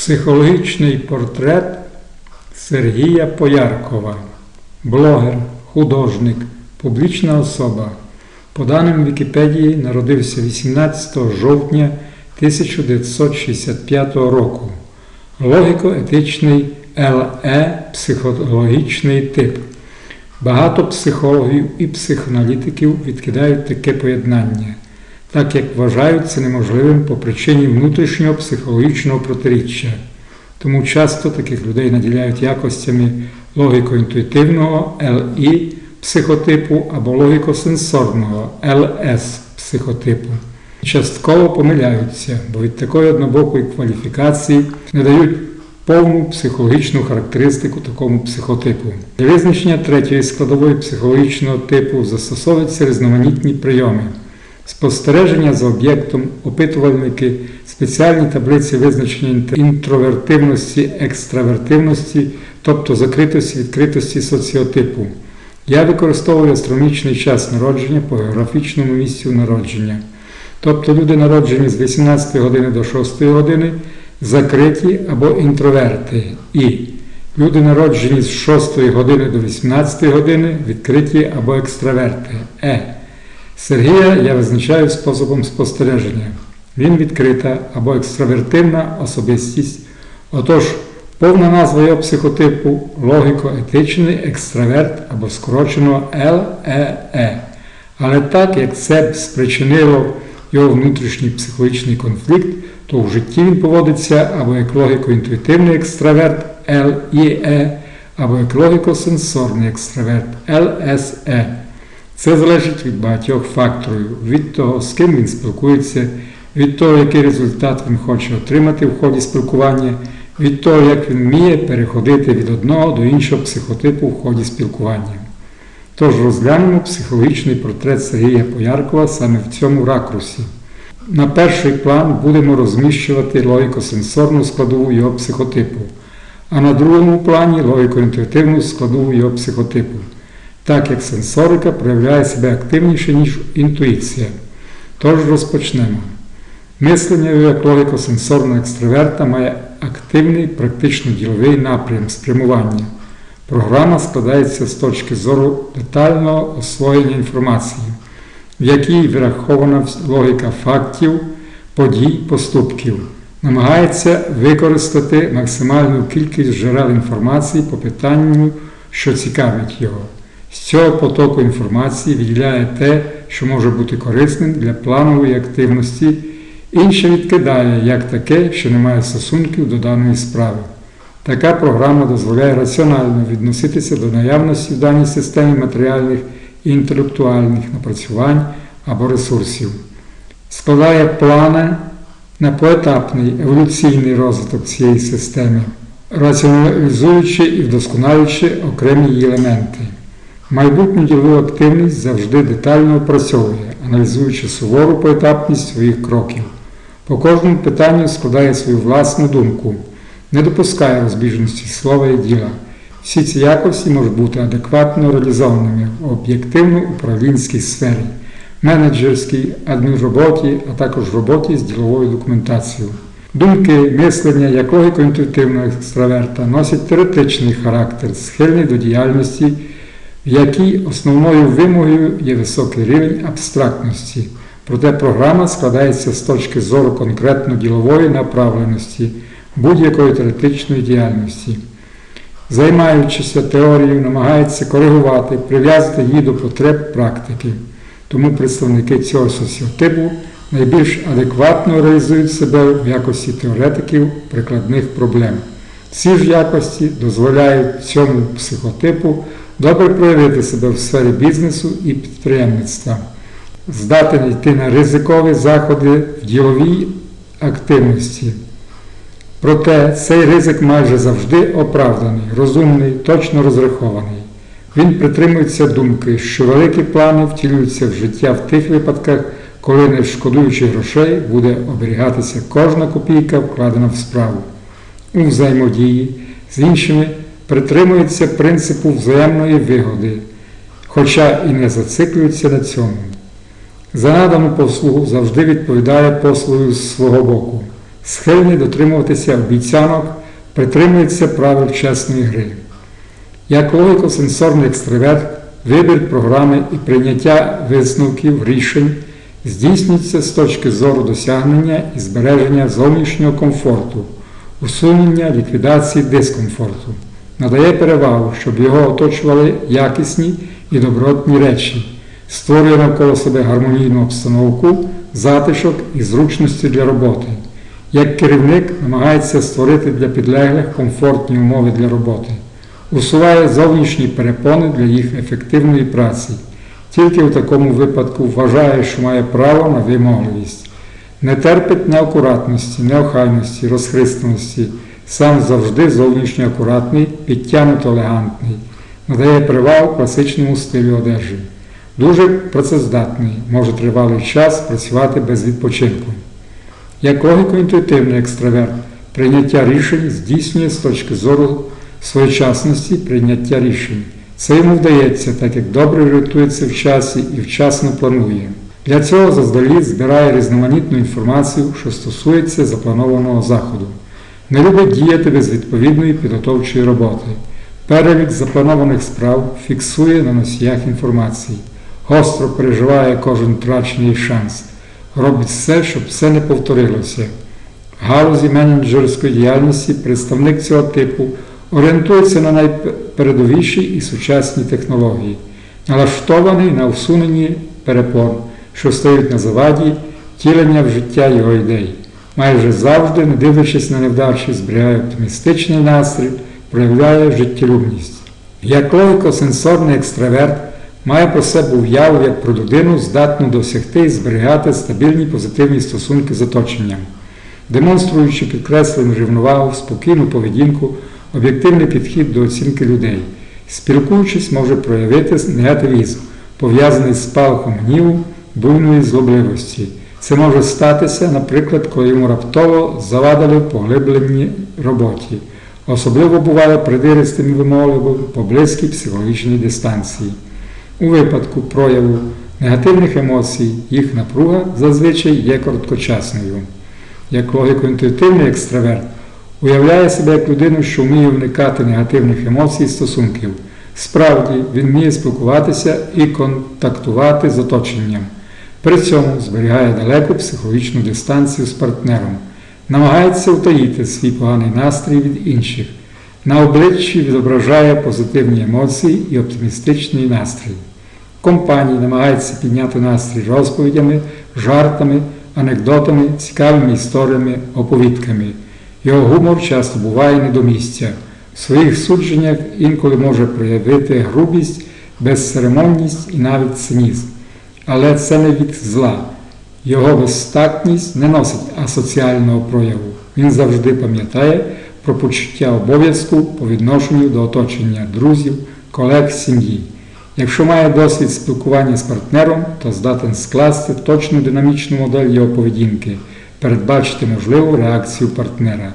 Психологічний портрет Сергія Пояркова, блогер, художник, публічна особа. По даним Вікіпедії, народився 18 жовтня 1965 року. Логіко-етичний ЛЕ психологічний тип. Багато психологів і психоаналітиків відкидають таке поєднання, так як вважають це неможливим по причині внутрішнього психологічного протиріччя. Тому часто таких людей наділяють якостями логіко-інтуїтивного ЛІ психотипу або логіко-сенсорного ЛС психотипу. Частково помиляються, бо від такої однобокої кваліфікації не дають повну психологічну характеристику такому психотипу. Для визначення третьої складової психологічного типу застосовуються різноманітні прийоми. Спостереження за об'єктом, опитувальники, спеціальні таблиці визначення інтровертивності, екстравертивності, тобто закритості, відкритості соціотипу. Я використовую астрономічний час народження по географічному місцю народження. Тобто люди народжені з 18 години до 6 години закриті або інтроверти. І люди народжені з 6 години до 18 години відкриті або екстраверти. Е. Сергія я визначаю способом спостереження. Він відкрита або екстравертивна особистість. Отож, повна назва його психотипу логіко-етичний екстраверт або скорочено ЛЕЕ. Але так як це спричинило його внутрішній психологічний конфлікт, то в житті він поводиться або як логіко-інтуїтивний екстраверт ЛІЕ, або як логіко-сенсорний екстраверт ЛСЕ. Це залежить від багатьох факторів, від того, з ким він спілкується, від того, який результат він хоче отримати в ході спілкування, від того, як він вміє переходити від одного до іншого психотипу в ході спілкування. Тож розглянемо психологічний портрет Сергія Пояркова саме в цьому ракурсі. На перший план будемо розміщувати логіко-сенсорну складову його психотипу, а на другому плані логіко-інтуїтивну складову його психотипу, так як сенсорика проявляє себе активніше, ніж інтуїція. Тож розпочнемо. Мислення як логіко-сенсорного екстраверта має активний, практично діловий напрям спрямування. Програма складається з точки зору детального освоєння інформації, в якій врахована логіка фактів, подій, поступків, намагається використати максимальну кількість джерел інформації по питанню, що цікавить його. З цього потоку інформації відділяє те, що може бути корисним для планової активності, інше відкидає як таке, що не має стосунків до даної справи. Така програма дозволяє раціонально відноситися до наявності в даній системі матеріальних і інтелектуальних напрацювань або ресурсів, складає плани на поетапний еволюційний розвиток цієї системи, раціоналізуючи і вдосконалюючи окремі її елементи. Майбутню ділову активність завжди детально опрацьовує, аналізуючи сувору поетапність своїх кроків. По кожному питанню складає свою власну думку не допускає розбіжності слова і діла. Всі ці якості можуть бути адекватно реалізованими в об'єктивно-управлінській сфері, менеджерській, адмінроботі, а також роботі з діловою документацією. Думки, мислення як логіко-інтуїтивного екстраверта носять теоретичний характер, схильний до діяльності, в якій основною вимогою є високий рівень абстрактності. Проте програма складається з точки зору конкретно ділової направленості будь-якої теоретичної діяльності. Займаючися теорією, намагається коригувати, прив'язати її до потреб практики. Тому представники цього соціотипу найбільш адекватно реалізують себе в якості теоретиків прикладних проблем. Ці ж якості дозволяють цьому психотипу добре проявити себе в сфері бізнесу і підприємництва, здатен йти на ризикові заходи в діловій активності. Проте цей ризик майже завжди оправданий, розумний, точно розрахований. Він притримується думки, що великі плани втілюються в життя в тих випадках, коли, не шкодуючи грошей, буде оберігатися кожна копійка, вкладена в справу. У взаємодії з іншими притримується принципу взаємної вигоди, хоча і не зациклюється на цьому. За надану послугу завжди відповідає послугою з свого боку. схильний дотримуватися обіцянок, притримується правил чесної гри. Як логіко-сенсорний екстраверт, вибір програми і прийняття висновків рішень здійснюється з точки зору досягнення і збереження зовнішнього комфорту, усунення ліквідації дискомфорту, надає перевагу, щоб його оточували якісні і добротні речі, створює навколо себе гармонійну обстановку, затишок і зручності для роботи. Як керівник намагається створити для підлеглих комфортні умови для роботи, усуває зовнішні перепони для їх ефективної праці. Тільки в такому випадку вважає, що має право на вимогливість, не терпить неакуратності, неохайності, розхристаності, сам завжди зовнішньо акуратний, підтягнуто елегантний, надає перевагу класичному стилю одежі. Дуже працездатний, може тривалий час працювати без відпочинку. Як логіко-інтуїтивний екстраверт, прийняття рішень здійснює з точки зору своєчасності прийняття рішень. Це йому вдається, так як добре орієнтується в часі і вчасно планує. Для цього заздалегідь збирає різноманітну інформацію, що стосується запланованого заходу. Не любить діяти без відповідної підготовчої роботи. Перелік запланованих справ фіксує на носіях інформації, гостро переживає кожен втрачений шанс, робить все, щоб все не повторилося. В галузі менеджерської діяльності представник цього типу орієнтується на найпередовіші і сучасні технології, налаштований на усуненні перепон, що стоять на заваді втілення в життя його ідей. Майже завжди, не дивлячись на невдачі, зберігає оптимістичний настрій, проявляє життєлюбність. Як логіко-сенсорний екстраверт має про себе уяву як про людину, здатну досягти і зберігати стабільні позитивні стосунки з оточенням, демонструючи підкреслену рівновагу, спокійну поведінку, об'єктивний підхід до оцінки людей. Спілкуючись, може проявити негативізм, пов'язаний з спалахом гніву, буйної злобливості. Це може статися, наприклад, коли йому раптово завадили в поглибленій роботі. Особливо буває придиристим вимовливим по близькій психологічній дистанції. У випадку прояву негативних емоцій їх напруга зазвичай є короткочасною. Як логіко-інтуїтивний екстраверт уявляє себе як людину, що вміє уникати негативних емоцій і стосунків. Справді, він вміє спілкуватися і контактувати з оточенням. При цьому зберігає далеку психологічну дистанцію з партнером, намагається утаїти свій поганий настрій від інших. На обличчі відображає позитивні емоції і оптимістичний настрій. Компанії намагається підняти настрій розповідями, жартами, анекдотами, цікавими історіями, оповідками. Його гумор часто буває не до місця. В своїх судженнях інколи може проявити грубість, безцеремонність і навіть цинізм. Але це не від зла. Його безстатність не носить асоціального прояву. Він завжди пам'ятає про почуття обов'язку по відношенню до оточення друзів, колег, сім'ї. Якщо має досвід спілкування з партнером, то здатен скласти точну динамічну модель його поведінки, передбачити можливу реакцію партнера.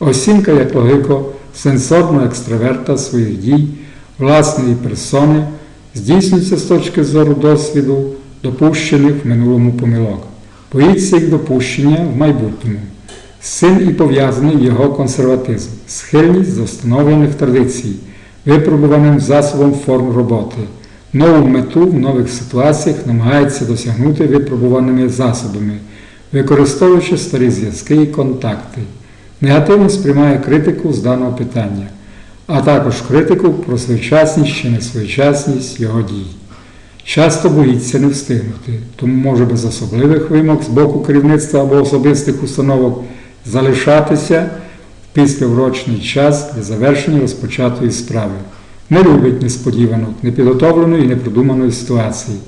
Оцінка як логіко сенсорного екстраверта своїх дій, власної персони здійснюється з точки зору досвіду, допущених в минулому помилок. Боїться їх допущення в майбутньому. Цим і пов'язаний його консерватизм, схильність до встановлених традицій, випробуваним засобом форм роботи. Нову мету в нових ситуаціях намагається досягнути випробуваними засобами, використовуючи старі зв'язки і контакти. Негативно сприймає критику з даного питання, а також критику про своєчасність чи несвоєчасність його дій. Часто боїться не встигнути, тому може без особливих вимог з боку керівництва або особистих установок залишатися в післяврочний час для завершення розпочатої справи. Не любить несподіванок, непідготовленої і непродуманої ситуації.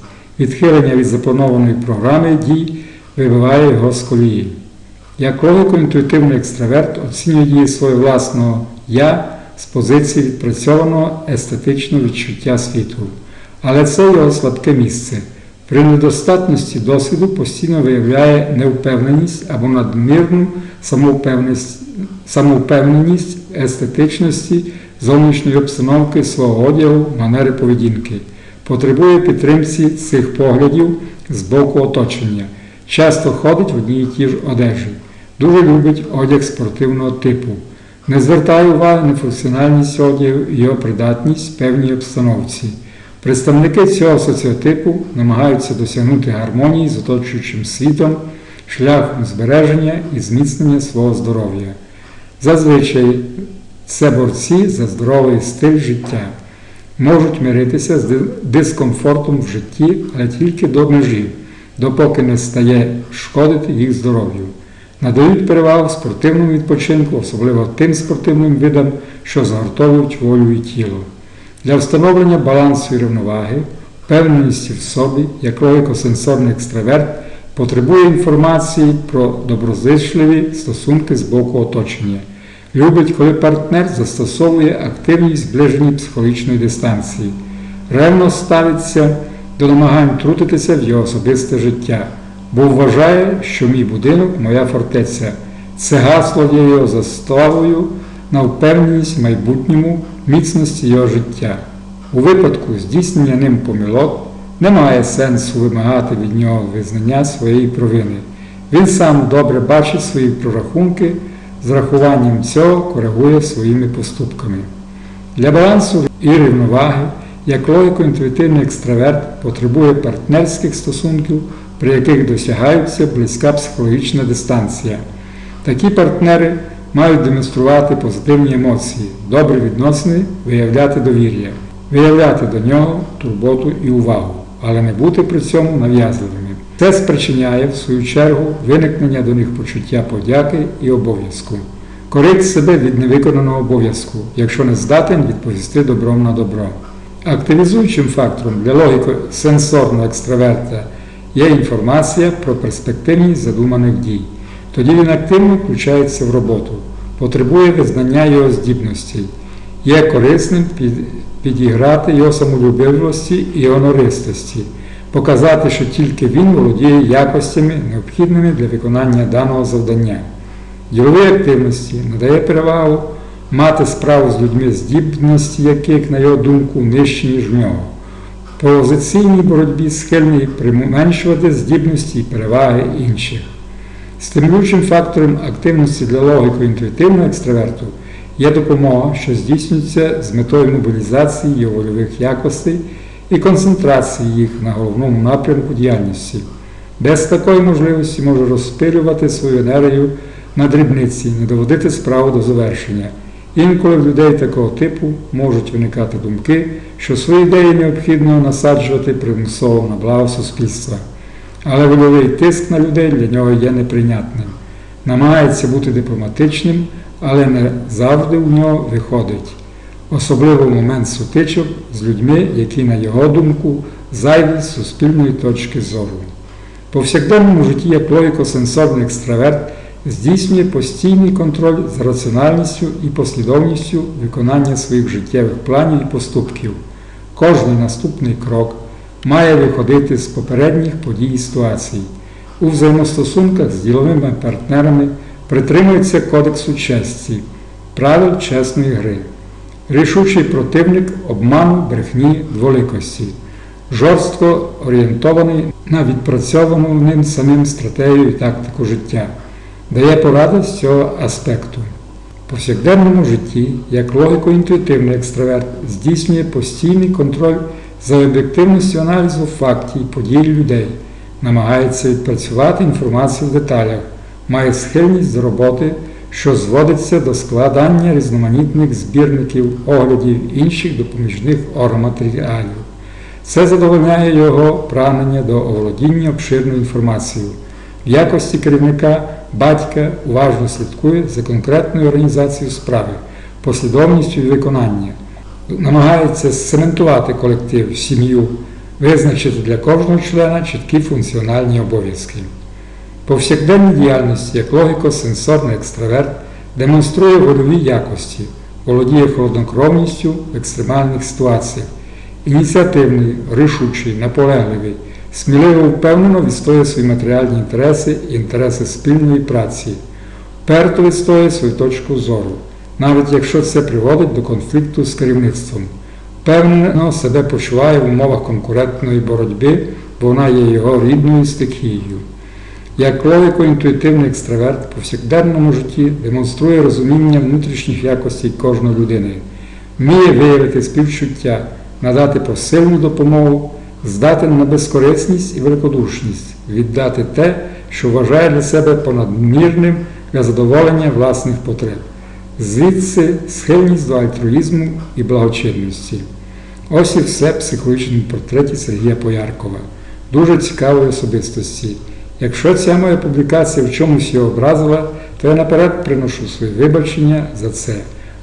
Відхилення від запланованої програми дій вибиває його з колії. Як логіко-інтуїтивний екстраверт оцінює дії свого власного я з позиції відпрацьованого естетичного відчуття світу. Але це його слабке місце. При недостатності досвіду постійно виявляє невпевненість або надмірну самовпевненість, самовпевненість естетичності зовнішньої обстановки свого одягу, манери поведінки, потребує підтримці цих поглядів з боку оточення, часто ходить в одній і ті ж одежі. Дуже любить одяг спортивного типу. Не звертає уваги на функціональність одягу і його придатність певній обстановці. Представники цього соціотипу намагаються досягнути гармонії з оточуючим світом шляхом збереження і зміцнення свого здоров'я. Зазвичай це борці за здоровий стиль життя. Можуть миритися з дискомфортом в житті, але тільки до межі, допоки не стає шкодити їх здоров'ю. Надають перевагу спортивному відпочинку, особливо тим спортивним видам, що згортовують волю і тіло. Для встановлення балансу і рівноваги, впевненості в собі, як логіко-сенсорний екстраверт, потребує інформації про доброзичливі стосунки з боку оточення. Любить, коли партнер застосовує активність зближеній психологічної дистанції, ревно ставиться до намагань втрутитися в його особисте життя, бо вважає, що мій будинок моя фортеця. Це гасло є його заставою на впевненість в майбутньому міцності його життя. У випадку здійснення ним помилок немає сенсу вимагати від нього визнання своєї провини. Він сам добре бачить свої прорахунки, з рахуванням цього коригує своїми поступками. Для балансу і рівноваги, як логіко-інтуїтивний екстраверт потребує партнерських стосунків, при яких досягається близька психологічна дистанція. Такі партнери мають демонструвати позитивні емоції, добрі відносини, виявляти довір'я, виявляти до нього турботу і увагу, але не бути при цьому нав'язливими. Це спричиняє, в свою чергу, виникнення до них почуття подяки і обов'язку. Корить себе від невиконаного обов'язку, якщо не здатен відповісти добром на добро. Активізуючим фактором для логіко-сенсорного екстраверта є інформація про перспективність задуманих дій. Тоді він активно включається в роботу, потребує визнання його здібностей, є корисним під- підіграти його самолюбивості і гонористості, показати, що тільки він володіє якостями, необхідними для виконання даного завдання. Діловій активності надає перевагу мати справу з людьми, здібності яких, на його думку, нижчі, ніж в нього. Позиційній боротьбі схильний применшувати здібності і переваги інших. Стимулюючим фактором активності для логіко-інтуїтивного екстраверту є допомога, що здійснюється з метою мобілізації його вольових якостей і концентрації їх на головному напрямку діяльності. Без такої можливості може розпилювати свою енергію на дрібниці, не доводити справу до завершення. Інколи в людей такого типу можуть виникати думки, що свої ідеї необхідно насаджувати примусово на благо суспільства. Але вольовий тиск на людей для нього є неприйнятним. Намагається бути дипломатичним, але не завжди у нього виходить. Особливо в момент сутичок з людьми, які, на його думку, зайві з суспільної точки зору. Повсякденному житті як логіко-сенсорний екстраверт здійснює постійний контроль за раціональністю і послідовністю виконання своїх життєвих планів і поступків. Кожний наступний крок має виходити з попередніх подій ситуацій. У взаємостосунках з діловими партнерами притримується кодексу честі, правил чесної гри. Рішучий противник обману, брехні, дволикості, жорстко орієнтований на відпрацьовану ним самим стратегію і тактику життя, дає поради з цього аспекту. В повсякденному житті, як логіко-інтуїтивний екстраверт, здійснює постійний контроль за об'єктивністю аналізу фактів і подій людей, намагається відпрацювати інформацію в деталях, має схильність до роботи, що зводиться до складання різноманітних збірників, оглядів інших допоміжних оргматеріалів. Це задовольняє його прагнення до оволодіння обширною інформацією. В якості керівника батька уважно слідкує за конкретною організацією справи, послідовністю виконання, намагається цементувати колектив, сім'ю, визначити для кожного члена чіткі функціональні обов'язки. Повсякденній діяльності, як логіко-сенсорний екстраверт, демонструє вольові якості, володіє холоднокровністю в екстремальних ситуаціях, ініціативний, рішучий, наполегливий, сміливо впевнено відстоює свої матеріальні інтереси і інтереси спільної праці, вперто відстоює свою точку зору, навіть якщо це приводить до конфлікту з керівництвом. Впевнено себе почуває в умовах конкурентної боротьби, бо вона є його рідною стихією. Як логіко-інтуїтивний екстраверт в повсякденному житті демонструє розуміння внутрішніх якостей кожної людини, вміє виявити співчуття, надати посильну допомогу, здатен на безкорисність і великодушність, віддати те, що вважає для себе понадмірним для задоволення власних потреб. Звідси схильність до альтруїзму і благочинності. Ось і все в психологічному портреті Сергія Пояркова. Дуже цікавої особистості. Якщо ця моя публікація в чомусь його образила, то я наперед приношу свої вибачення за це.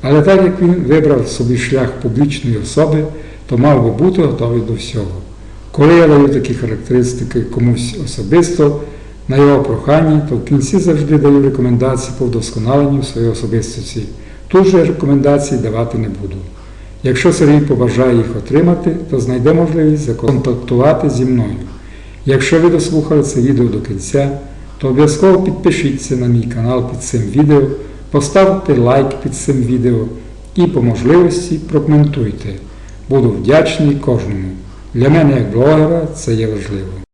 Але так як він вибрав собі шлях публічної особи, то мав би бути готовий до всього. Коли я даю такі характеристики комусь особисто, на його прохання, то в кінці завжди даю рекомендації по вдосконаленню своєї особистості. Тут же рекомендацій давати не буду. Якщо Сергій побажає їх отримати, то знайде можливість законтактувати зі мною. Якщо ви дослухали це відео до кінця, то обов'язково підпишіться на мій канал під цим відео, поставте лайк під цим відео і по можливості прокоментуйте. Буду вдячний кожному. Для мене як блогера це є важливо.